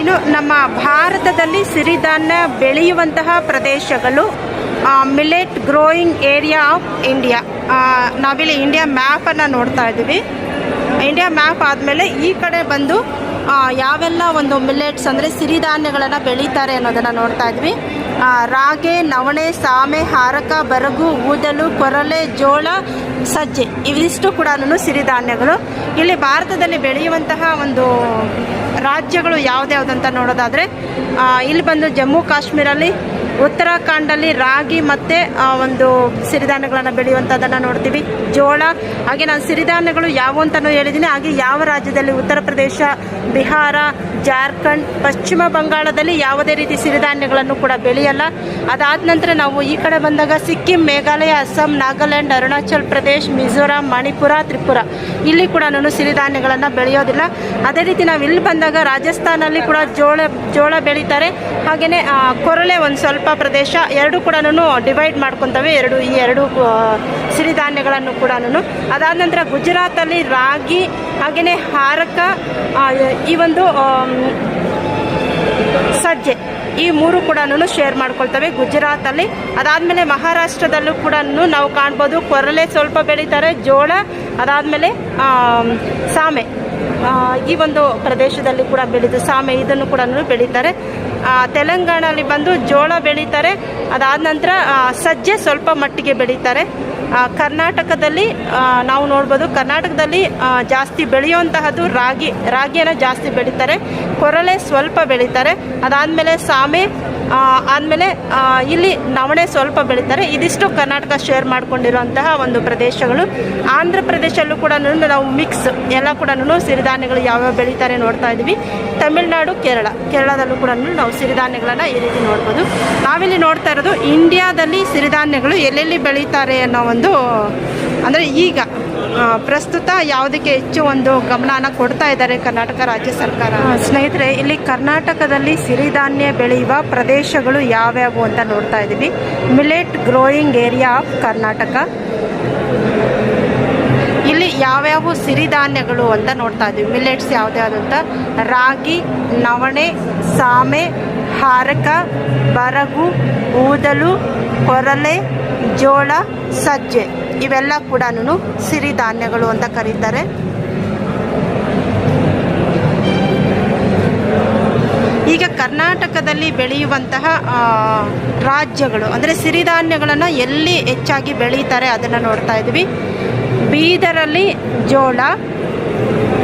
ಇನ್ನು ನಮ್ಮ ಭಾರತದಲ್ಲಿ ಸಿರಿಧಾನ್ಯ ಬೆಳೆಯುವಂತಹ ಪ್ರದೇಶಗಳು millet growing area of India ನಾವಿಲ್ಲಿ ಇಂಡಿಯಾ ಮ್ಯಾಪನ್ನು ನೋಡ್ತಾ ಇದ್ದೀವಿ. ಇಂಡಿಯಾ ಮ್ಯಾಪ್ ಆದಮೇಲೆ ಈ ಕಡೆ ಬಂದು ಯಾವೆಲ್ಲ ಒಂದು ಮಿಲ್ಲೆಟ್ಸ್ ಅಂದರೆ ಸಿರಿಧಾನ್ಯಗಳನ್ನು ಬೆಳೀತಾರೆ ಅನ್ನೋದನ್ನು ನೋಡ್ತಾ ಇದ್ವಿ. ರಾಗೆ, ನವಣೆ, ಸಾಮೆ, ಹಾರಕ, ಬರಗು, ಊದಲು, ಕೊರಲೆ, ಜೋಳ, ಸಜ್ಜೆ ಇವಿಷ್ಟು ಕೂಡ ಸಿರಿಧಾನ್ಯಗಳು. ಇಲ್ಲಿ ಭಾರತದಲ್ಲಿ ಬೆಳೆಯುವಂತಹ ಒಂದು ರಾಜ್ಯಗಳು ಯಾವುದ್ಯಾವುದಂತ ನೋಡೋದಾದರೆ ಇಲ್ಲಿ ಬಂದು ಜಮ್ಮು ಕಾಶ್ಮೀರಲ್ಲಿ ಉತ್ತರಾಖಂಡಲ್ಲಿ ರಾಗಿ ಮತ್ತು ಒಂದು ಸಿರಿಧಾನ್ಯಗಳನ್ನು ಬೆಳೆಯುವಂಥದ್ದನ್ನು ನೋಡ್ತೀವಿ. ಜೋಳ, ಹಾಗೆ ನಾನು ಸಿರಿಧಾನ್ಯಗಳು ಯಾವ ಅಂತಲೂ ಹೇಳಿದ್ದೀನಿ ಹಾಗೆ ಯಾವ ರಾಜ್ಯದಲ್ಲಿ ಉತ್ತರ ಪ್ರದೇಶ, ಬಿಹಾರ ಜಾರ್ಖಂಡ್, ಪಶ್ಚಿಮ ಬಂಗಾಳದಲ್ಲಿ ಯಾವುದೇ ರೀತಿ ಸಿರಿಧಾನ್ಯಗಳನ್ನು ಕೂಡ ಬೆಳೆಯಲ್ಲ. ಅದಾದ ನಂತರ ನಾವು ಈ ಕಡೆ ಬಂದಾಗ ಸಿಕ್ಕಿಂ, ಮೇಘಾಲಯ, ಅಸ್ಸಾಂ, ನಾಗಾಲ್ಯಾಂಡ್, ಅರುಣಾಚಲ್ ಪ್ರದೇಶ್, ಮಿಜೋರಾಂ, ಮಣಿಪುರ, ತ್ರಿಪುರ. ಇಲ್ಲಿ ಕೂಡ ನಾನು ಸಿರಿಧಾನ್ಯಗಳನ್ನು ಬೆಳೆಯೋದಿಲ್ಲ. ಅದೇ ರೀತಿ ನಾವು ಇಲ್ಲಿ ಬಂದಾಗ ರಾಜಸ್ಥಾನಲ್ಲಿ ಕೂಡ ಜೋಳ ಜೋಳ ಬೆಳೀತಾರೆ. ಹಾಗೆಯೇ ಕೊರಳೆ ಒಂದು ಸ್ವಲ್ಪ ಪ್ರದೇಶ, ಎರಡು ಕೂಡ ಡಿವೈಡ್ ಮಾಡ್ಕೊತವೆ. ಎರಡು, ಈ ಎರಡು ಸಿರಿಧಾನ್ಯಗಳನ್ನು ಕೂಡ ಅದಾದ ನಂತರ ಗುಜರಾತಲ್ಲಿ ರಾಗಿ ಹಾಗೆಯೇ ಹಾರಕ ಈ ಒಂದು ಸಜ್ಜೆ ಈ ಮೂರು ಕೂಡ ಶೇರ್ ಮಾಡ್ಕೊಳ್ತವೆ ಗುಜರಾತಲ್ಲಿ. ಅದಾದಮೇಲೆ ಮಹಾರಾಷ್ಟ್ರದಲ್ಲೂ ಕೂಡ ನಾವು ಕಾಣ್ಬೋದು. ಕೊರಲೆ ಸ್ವಲ್ಪ ಬೆಳೀತಾರೆ, ಜೋಳ, ಅದಾದಮೇಲೆ ಸಾಮೆ. ಈ ಒಂದು ಪ್ರದೇಶದಲ್ಲಿ ಕೂಡ ಬೆಳೀತು ಸಾಮೆ ಇದನ್ನು ಕೂಡ ಬೆಳೀತಾರೆ. ತೆಲಂಗಾಣಲ್ಲಿ ಬಂದು ಜೋಳ ಬೆಳೀತಾರೆ. ಅದಾದ ನಂತರ ಸಜ್ಜೆ ಸ್ವಲ್ಪ ಮಟ್ಟಿಗೆ ಬೆಳೀತಾರೆ. ಕರ್ನಾಟಕದಲ್ಲಿ ನಾವು ನೋಡ್ಬೋದು ಕರ್ನಾಟಕದಲ್ಲಿ ಜಾಸ್ತಿ ಬೆಳೆಯುವಂತಹದ್ದು ರಾಗಿ, ರಾಗಿಯನ್ನು ಜಾಸ್ತಿ ಬೆಳೀತಾರೆ. ಕೊರಳೆ ಸ್ವಲ್ಪ ಬೆಳೀತಾರೆ. ಅದಾದಮೇಲೆ ಸಾಮೆ ಆದಮೇಲೆ ಇಲ್ಲಿ ನವಣೆ ಸ್ವಲ್ಪ ಬೆಳೀತಾರೆ. ಇದಿಷ್ಟು ಕರ್ನಾಟಕ ಶೇರ್ ಮಾಡಿಕೊಂಡಿರುವಂತಹ ಒಂದು ಪ್ರದೇಶಗಳು. ಆಂಧ್ರ ಪ್ರದೇಶಲ್ಲೂ ಕೂಡ ನಾವು ಮಿಕ್ಸ್ ಎಲ್ಲ ಕೂಡ ಸಿರಿಧಾನ್ಯಗಳು ಯಾವ್ಯಾವ ಬೆಳೀತಾರೆ ನೋಡ್ತಾ ಇದ್ದೀವಿ ತಮಿಳುನಾಡು, ಕೇರಳ. ಕೇರಳದಲ್ಲೂ ಕೂಡ ನಾವು ಸಿರಿಧಾನ್ಯಗಳನ್ನು ಈ ರೀತಿ ನೋಡ್ಬೋದು. ನಾವಿಲ್ಲಿ ನೋಡ್ತಾ ಇರೋದು ಇಂಡಿಯಾದಲ್ಲಿ ಸಿರಿಧಾನ್ಯಗಳು ಎಲ್ಲೆಲ್ಲಿ ಬೆಳೀತಾರೆ ಅನ್ನೋ ಒಂದು ಅಂದರೆ ಈಗ ಪ್ರಸ್ತುತ ಯಾವುದಕ್ಕೆ ಹೆಚ್ಚು ಒಂದು ಗಮನನ ಕೊಡ್ತಾ ಇದ್ದಾರೆ ಕರ್ನಾಟಕ ರಾಜ್ಯ ಸರ್ಕಾರ? ಸ್ನೇಹಿತರೆ, ಇಲ್ಲಿ ಕರ್ನಾಟಕದಲ್ಲಿ ಸಿರಿಧಾನ್ಯ ಬೆಳೆಯುವ ಪ್ರದೇಶಗಳು ಯಾವ್ಯಾವು ಅಂತ ನೋಡ್ತಾ ಇದ್ದೀವಿ. Millet growing area of Karnataka. ಇಲ್ಲಿ ಯಾವ್ಯಾವ ಸಿರಿಧಾನ್ಯಗಳು ಅಂತ ನೋಡ್ತಾ ಇದ್ದೀವಿ. ಮಿಲೆಟ್ಸ್ ಯಾವ್ದ್ಯಾವ್ದು ಅಂತ ರಾಗಿ, ನವಣೆ, ಸಾಮೆ, ಹಾರಕ, ಬರಗು, ಊದಲು, ಕೊರಲೆ ಜೋಳ, ಸಜ್ಜೆ ಇವೆಲ್ಲ ಕೂಡ ಸಿರಿಧಾನ್ಯಗಳು ಅಂತ ಕರೀತಾರೆ. ಈಗ ಕರ್ನಾಟಕದಲ್ಲಿ ಬೆಳೆಯುವಂತಹ ರಾಜ್ಯಗಳು, ಅಂದರೆ ಸಿರಿಧಾನ್ಯಗಳನ್ನು ಎಲ್ಲಿ ಹೆಚ್ಚಾಗಿ ಬೆಳೀತಾರೆ ಅದನ್ನು ನೋಡ್ತಾ ಇದ್ವಿ ಬೀದರಲ್ಲಿ ಜೋಳ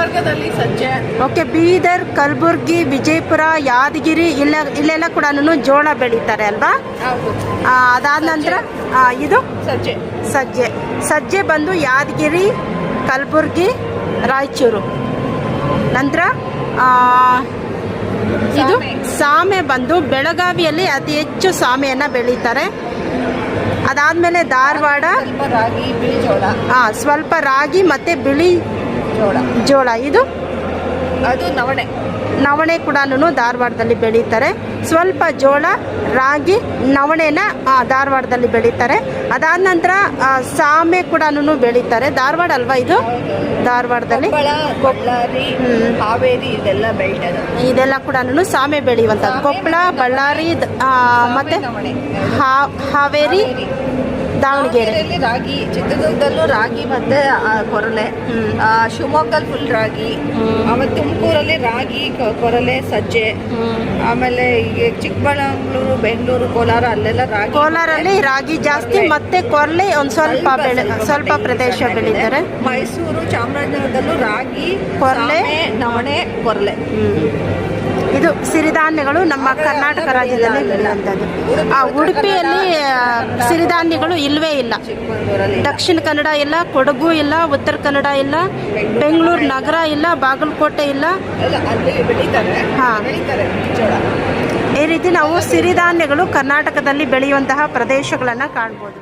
ಗುಲ್ಬರ್ಗದಲ್ಲಿ ಸಜ್ಜೆ ಓಕೆ ಬೀದರ್ ಕಲಬುರ್ಗಿ ವಿಜಯಪುರ ಯಾದಗಿರಿ ಇಲ್ಲ ಇಲ್ಲೆಲ್ಲ ಕೂಡ ಜೋಳ ಬೆಳೀತಾರೆ ಅಲ್ವಾ? ಅದಾದ ನಂತರ ಇದು? ಸಜ್ಜೆ ಸಜ್ಜೆ ಸಜ್ಜೆ ಬಂದು ಯಾದಗಿರಿ ಕಲಬುರ್ಗಿ ರಾಯಚೂರು. ನಂತರ ಇದು? ಸಾಮೆ. ಬಂದು ಬೆಳಗಾವಿಯಲ್ಲಿ ಅತಿ ಹೆಚ್ಚು ಸಾಮೆಯನ್ನು ಬೆಳೀತಾರೆ. ಅದಾದಮೇಲೆ ಧಾರವಾಡ ಸ್ವಲ್ಪ ರಾಗಿ ಮತ್ತು ಬಿಳಿ ಜೋಳ. ಜೋಳ ಇದು? ಅದು ನವಣೆ. ನವಣೆ ಕೂಡ ಧಾರವಾಡದಲ್ಲಿ ಬೆಳೀತಾರೆ. ಸ್ವಲ್ಪ ಜೋಳ ರಾಗಿ ನವಣೆನ ಧಾರವಾಡದಲ್ಲಿ ಬೆಳೀತಾರೆ. ಅದಾದ ನಂತರ ಸಾಮೆ ಕೂಡ ಬೆಳೀತಾರೆ. ಧಾರವಾಡ ಅಲ್ವಾ ಇದು? ಧಾರವಾಡದಲ್ಲಿ? ಹಾವೇರಿ ಇದೆಲ್ಲ ಇದೆಲ್ಲ ಕೂಡ ಸಾಮೆ ಬೆಳೆಯುವಂಥದ್ದು. ಕೊಪ್ಪಳ ಬಳ್ಳಾರಿ ಮತ್ತೆ ಹಾವೇರಿ. ಹಾವೇರಿ. ದಾವಣಗೆರೆ ರಾಗಿ ಚಿತ್ರದುರ್ಗದಲ್ಲೂ ರಾಗಿ ಮತ್ತೆ ಕೊರಲೆ. ಶಿವಮೊಗ್ಗದಲ್ಲಿ ಫುಲ್ ರಾಗಿ. ಆಮೇಲೆ ತುಮಕೂರಲ್ಲಿ ರಾಗಿ ಕೊರಲೆ ಸಜ್ಜೆ. ಆಮೇಲೆ ಈಗ ಚಿಕ್ಕಬಳ್ಳಾಪುರ ಬೆಂಗಳೂರು ಕೋಲಾರ ಅಲ್ಲೆಲ್ಲ ರಾಗಿ ಕೋಲಾರಲ್ಲಿ ರಾಗಿ ಜಾಸ್ತಿ. ಮತ್ತೆ ಕೊರಲೆ ಒಂದು ಸ್ವಲ್ಪ ಬೆಳೆ ಸ್ವಲ್ಪ ಪ್ರದೇಶ ಬೆಳೀತಾರೆ ಮೈಸೂರು ಚಾಮರಾಜನಗರದಲ್ಲೂ ರಾಗಿ ಕೊರಲೆ. ನವಣೆ ಕೊರಲೆ. ಇದು ಸಿರಿಧಾನ್ಯಗಳು ನಮ್ಮ ಕರ್ನಾಟಕ ರಾಜ್ಯದಲ್ಲಿ. ಬೆಳೆಯುವಂಥದ್ದು ಆ ಉಡುಪಿಯಲ್ಲಿ ಸಿರಿಧಾನ್ಯಗಳು ಇಲ್ಲವೇ ಇಲ್ಲ ದಕ್ಷಿಣ ಕನ್ನಡ ಇಲ್ಲ, ಕೊಡಗು ಇಲ್ಲ, ಉತ್ತರ ಕನ್ನಡ ಇಲ್ಲ, ಬೆಂಗಳೂರು ನಗರ ಇಲ್ಲ, ಬಾಗಲಕೋಟೆ ಇಲ್ಲ ಹಾ. ಈ ರೀತಿ ನಾವು ಸಿರಿಧಾನ್ಯಗಳು ಕರ್ನಾಟಕದಲ್ಲಿ ಬೆಳೆಯುವಂತಹ ಪ್ರದೇಶಗಳನ್ನು ಕಾಣ್ಬೋದು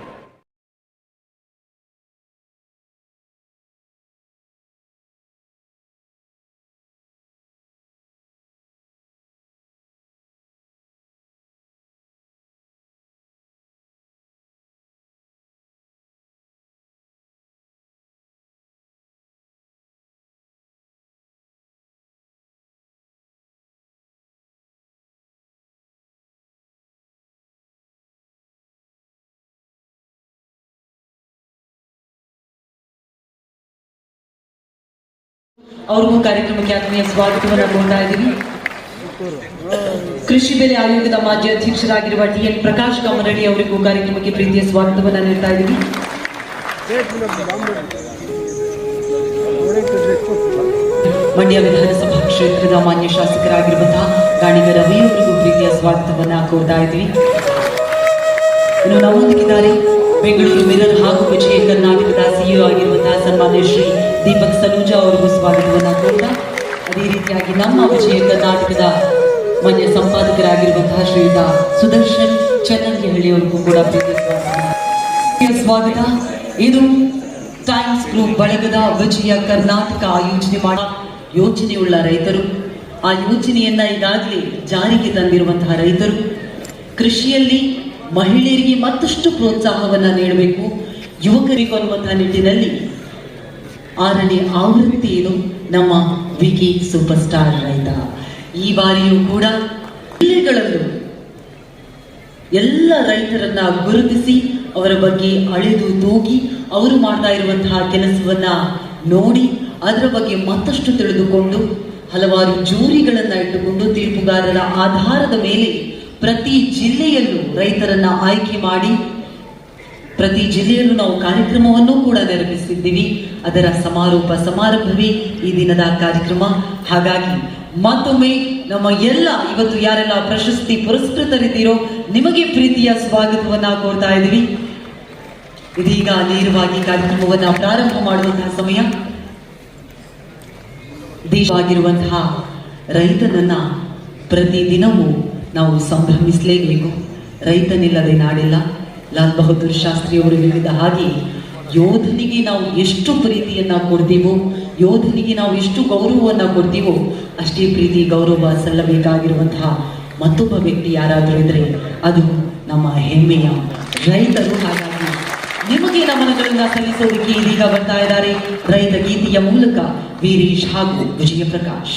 ಅವ್ರಿಗೂ ಕಾರ್ಯಕ್ರಮಕ್ಕೆ ಆತ್ಮೀಯ ಸ್ವಾಗತವನ್ನು ಕೋರ್ತಾ ಇದ್ದೀವಿ ಕೃಷಿ ಬೆಲೆ ಆಯೋಗದ ಮಾಜಿ ಅಧ್ಯಕ್ಷರಾಗಿರುವ ಟಿ ಎನ್ ಪ್ರಕಾಶ್ ಕಮರಡಿ ಅವರಿಗೂ ಕಾರ್ಯಕ್ರಮಕ್ಕೆ ಪ್ರೀತಿಯ ಸ್ವಾಗತವನ್ನು ನೀಡ್ತಾ ಇದ್ದೀವಿ ಮಂಡ್ಯ ವಿಧಾನಸಭಾ ಕ್ಷೇತ್ರದ ಮಾನ್ಯ ಶಾಸಕರಾಗಿರುವಂತಹ ಗಾಣಿಗ ರವಿ ಪ್ರೀತಿಯ ಸ್ವಾಗತವನ್ನು ಕೋರ್ತಾ ಇದ್ದೀವಿ ಇನ್ನು ನಮ್ಮೊಂದಿಗಿದ್ದಾರೆ ಬೆಂಗಳೂರು ಮಿರರ್ ಹಾಗೂ ವಿಜಯ ಕರ್ನಾಟಕದ ಸಿಇಒ ಆಗಿರುವಂತಹ ಸನ್ಮಾನ್ಯ ಶ್ರೀ ದೀಪಕ್ ಸಲೂಜಾ ಅವರಿಗೂ ಸ್ವಾಗತವನ್ನು ಕೂಡ ಅದೇ ರೀತಿಯಾಗಿ ನಮ್ಮ ವಿಜಯ ಕರ್ನಾಟಕದ ಮಾನ್ಯ ಸಂಪಾದಕರಾಗಿರುವಂತಹ ಶ್ರೀಯುತ ಸುದರ್ಶನ್ ಚನ್ನಂಗಿಹಳ್ಳಿ ಅವರಿಗೂ ಕೂಡ ಸ್ವಾಗತ. ಇದು ಟೈಮ್ಸ್ ಗ್ರೂಪ್ ಬಳಗದ ವಿಜಯ ಕರ್ನಾಟಕ ಯೋಜನೆ ಮಾಡ ಯೋಚನೆಯುಳ್ಳ ರೈತರು. ಆ ಯೋಜನೆಯನ್ನ ಈಗಾಗಲೇ ಜಾರಿಗೆ ತಂದಿರುವಂತಹ ರೈತರು. ಕೃಷಿಯಲ್ಲಿ ಮಹಿಳೆಯರಿಗೆ ಮತ್ತಷ್ಟು ಪ್ರೋತ್ಸಾಹವನ್ನ ನೀಡಬೇಕು. ಯುವಕರಿಗೂ ಅನ್ನುವಂತಹ ನಿಟ್ಟಿನಲ್ಲಿ ಆರನೇ ಆವೃತ್ತಿ ಇದು ನಮ್ಮ ವಿಕಿ ಸೂಪರ್ ಸ್ಟಾರ್ ರೈತ. ಈ ಬಾರಿಯೂ ಕೂಡ ಜಿಲ್ಲೆಗಳಲ್ಲೂ ಎಲ್ಲ ರೈತರನ್ನ ಗುರುತಿಸಿ ಅವರ ಬಗ್ಗೆ ಅಳೆದು ತೂಗಿ ಅವರು ಮಾಡ್ತಾ ಇರುವಂತಹ ಕೆಲಸವನ್ನ ನೋಡಿ ಅದರ ಬಗ್ಗೆ ಮತ್ತಷ್ಟು ತಿಳಿದುಕೊಂಡು ಹಲವಾರು ಜೂರಿಗಳನ್ನ ಇಟ್ಟುಕೊಂಡು ತೀರ್ಪುಗಾರರ ಆಧಾರದ ಮೇಲೆ ಪ್ರತಿ ಜಿಲ್ಲೆಯಲ್ಲೂ ರೈತರನ್ನ ಆಯ್ಕೆ ಮಾಡಿ ಪ್ರತಿ ಜಿಲ್ಲೆಯಲ್ಲೂ ನಾವು ಕಾರ್ಯಕ್ರಮವನ್ನು ಕೂಡ ನಿರ್ಮಿಸಿದ್ದೀವಿ. ಅದರ ಸಮಾರೋಪ ಸಮಾರಂಭವೇ ಈ ದಿನದ ಕಾರ್ಯಕ್ರಮ. ಹಾಗಾಗಿ ಮತ್ತೊಮ್ಮೆ ನಮ್ಮ ಎಲ್ಲ ಇವತ್ತು ಯಾರೆಲ್ಲ ಪ್ರಶಸ್ತಿ ಪುರಸ್ಕೃತರಿದ್ದೀರೋ ನಿಮಗೆ ಪ್ರೀತಿಯ ಸ್ವಾಗತವನ್ನ ಕೋರ್ತಾ ಇದ್ದೀವಿ. ಇದೀಗ ನೇರವಾಗಿ ಕಾರ್ಯಕ್ರಮವನ್ನ ಪ್ರಾರಂಭ ಮಾಡುವಂತಹ ಸಮಯ. ದೇಶವಾಗಿರುವಂತಹ ರೈತನನ್ನ ಪ್ರತಿದಿನವೂ ನಾವು ಸಂಭ್ರಮಿಸಲೇಬೇಕು. ರೈತನಿಲ್ಲದೆ ನಾಡಿಲ್ಲ. ಲಾಲ್ ಬಹದ್ದೂರ್ ಶಾಸ್ತ್ರಿ ಅವರು ಹೇಳಿದ ಹಾಗೆ, ಯೋಧನಿಗೆ ನಾವು ಎಷ್ಟು ಪ್ರೀತಿಯನ್ನ ಕೊಡ್ತೀವೋ, ಯೋಧನಿಗೆ ನಾವು ಎಷ್ಟು ಗೌರವವನ್ನ ಕೊಡ್ತೀವೋ, ಅಷ್ಟೇ ಪ್ರೀತಿ, ಗೌರವ, ಸಲ್ಲಬೇಕಾಗಿರುವಂತಹ ಮತ್ತೊಬ್ಬ ವ್ಯಕ್ತಿ ಯಾರಾದರೂ ಇದ್ರೆ ಅದು ನಮ್ಮ ಹೆಮ್ಮೆಯ ರೈತರು. ಹಾಗಾಗಿ ನಿಮಗೆ ನಮನಗಳನ್ನ ಸಲ್ಲಿಸೋದಕ್ಕೆ ಇದೀಗ ಬರ್ತಾ ಇದ್ದಾರೆ ರೈತ ಗೀತೆಯ ಮೂಲಕ ವೀರೇಶ್ ಹಾಗೂ ವಿಜಯ ಪ್ರಕಾಶ್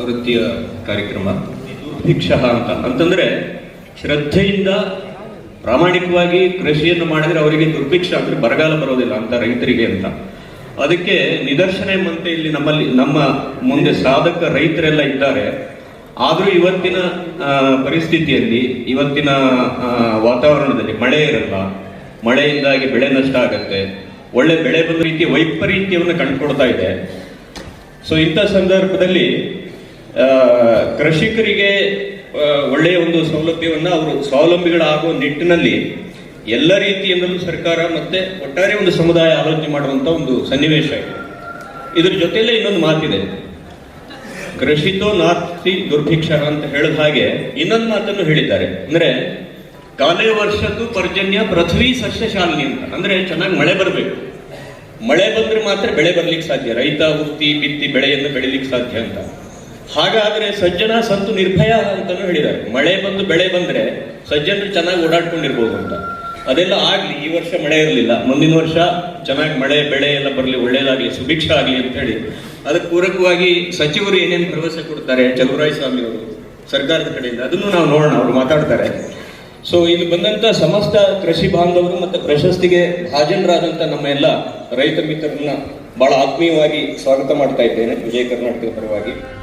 ಆವೃತ್ತಿಯ ಕಾರ್ಯಕ್ರಮ ಭಿಕ್ಷ ಅಂತ. ಅಂತಂದ್ರೆ, ಶ್ರದ್ಧೆಯಿಂದ ಪ್ರಾಮಾಣಿಕವಾಗಿ ಕೃಷಿಯನ್ನು ಮಾಡಿದ್ರೆ ಅವರಿಗೆ ದುರ್ಭಿಕ್ಷ ಅಂದ್ರೆ ಬರಗಾಲ ಬರೋದಿಲ್ಲ ಅಂತ ರೈತರಿಗೆ ಅಂತ. ಅದಕ್ಕೆ ನಿದರ್ಶನ ಎಂಬಂತೆ ಇಲ್ಲಿ ನಮ್ಮಲ್ಲಿ, ನಮ್ಮ ಮುಂದೆ ಸಾಧಕ ರೈತರೆಲ್ಲ ಇದ್ದಾರೆ. ಆದರೂ ಇವತ್ತಿನ ಪರಿಸ್ಥಿತಿಯಲ್ಲಿ, ಇವತ್ತಿನ ವಾತಾವರಣದಲ್ಲಿ ಮಳೆ ಇರಲ್ಲ, ಮಳೆಯಿಂದಾಗಿ ಬೆಳೆ ನಷ್ಟ ಆಗತ್ತೆ, ಒಳ್ಳೆ ಬೆಳೆ ಬಂದ ರೀತಿಯ ವೈಪರೀತ್ಯವನ್ನು ಕಂಡುಕೊಡ್ತಾ ಇದೆ. ಸೊ ಇಂಥ ಸಂದರ್ಭದಲ್ಲಿ ಕೃಷಿಕರಿಗೆ ಒಳ್ಳೆಯ ಒಂದು ಸೌಲಭ್ಯವನ್ನು ಅವರು ಸ್ವಾವಲಂಬಿಗಳಾಗುವ ನಿಟ್ಟಿನಲ್ಲಿ ಎಲ್ಲ ರೀತಿಯಿಂದಲೂ ಸರ್ಕಾರ ಮತ್ತೆ ಒಟ್ಟಾರೆ ಒಂದು ಸಮುದಾಯ ಆಲೋಚನೆ ಮಾಡುವಂತ ಒಂದು ಸನ್ನಿವೇಶ ಇದೆ. ಇದ್ರ ಜೊತೆಯಲ್ಲೇ ಇನ್ನೊಂದು ಮಾತಿದೆ. ಕೃಷಿತೋ ನಾಸ್ತಿ ದುರ್ಭಿಕ್ಷ ಅಂತ ಹೇಳಿದ ಹಾಗೆ ಇನ್ನೊಂದು ಮಾತನ್ನು ಹೇಳಿದ್ದಾರೆ. ಅಂದ್ರೆ ಕಾಲೇ ವರ್ಷದ್ದು ಪರ್ಜನ್ಯ ಪೃಥ್ವಿ ಸಸ್ಯಶಾಲಿನಿ ಅಂತ. ಅಂದ್ರೆ ಚೆನ್ನಾಗಿ ಮಳೆ ಬರಬೇಕು. ಮಳೆ ಬಂದ್ರೆ ಮಾತ್ರ ಬೆಳೆ ಬರ್ಲಿಕ್ಕೆ ಸಾಧ್ಯ. ರೈತ, ಹುಟ್ಟಿ, ಬಿತ್ತಿ ಬೆಳೆಯನ್ನು ಬೆಳಿಲಿಕ್ಕೆ ಸಾಧ್ಯ ಅಂತ. ಹಾಗಾದ್ರೆ ಸಜ್ಜನ ಸಂತು ನಿರ್ಭಯ ಅಂತಾನು ಹೇಳಿದ್ದಾರೆ. ಮಳೆ ಬಂದು ಬೆಳೆ ಬಂದ್ರೆ ಸಜ್ಜನರು ಚೆನ್ನಾಗಿ ಓಡಾಡ್ಕೊಂಡಿರ್ಬೋದು ಅಂತ. ಅದೆಲ್ಲ ಆಗ್ಲಿ, ಈ ವರ್ಷ ಮಳೆ ಇರಲಿಲ್ಲ. ಮುಂದಿನ ವರ್ಷ ಚೆನ್ನಾಗಿ ಮಳೆ, ಬೆಳೆ ಎಲ್ಲ ಬರಲಿ, ಒಳ್ಳೇದಾಗ್ಲಿ, ಸುಭಿಕ್ಷ ಆಗ್ಲಿ ಅಂತ ಹೇಳಿ. ಅದಕ್ಕೆ ಪೂರಕವಾಗಿ ಸಚಿವರು ಏನೇನು ಭರವಸೆ ಕೊಡ್ತಾರೆ ಸ್ವಾಮಿ ಅವರು, ಸರ್ಕಾರದ ಕಡೆಯಿಂದ, ಅದನ್ನು ನಾವು ನೋಡೋಣ, ಅವರು ಮಾತಾಡ್ತಾರೆ. ಸೊ ಇಲ್ಲಿ ಬಂದಂತ ಸಮಸ್ತ ಕೃಷಿ ಬಾಂಧವರು ಮತ್ತು ಪ್ರಶಸ್ತಿಗೆ ಭಾಜನರಾದಂತ ನಮ್ಮ ಎಲ್ಲ ರೈತ ಮಿತ್ರರನ್ನ ಬಹಳ ಆತ್ಮೀಯವಾಗಿ ಸ್ವಾಗತ ಮಾಡ್ತಾ ಇದ್ದೇನೆ, ವಿಜಯ ಕರ್ನಾಟಕದ ಪರವಾಗಿ.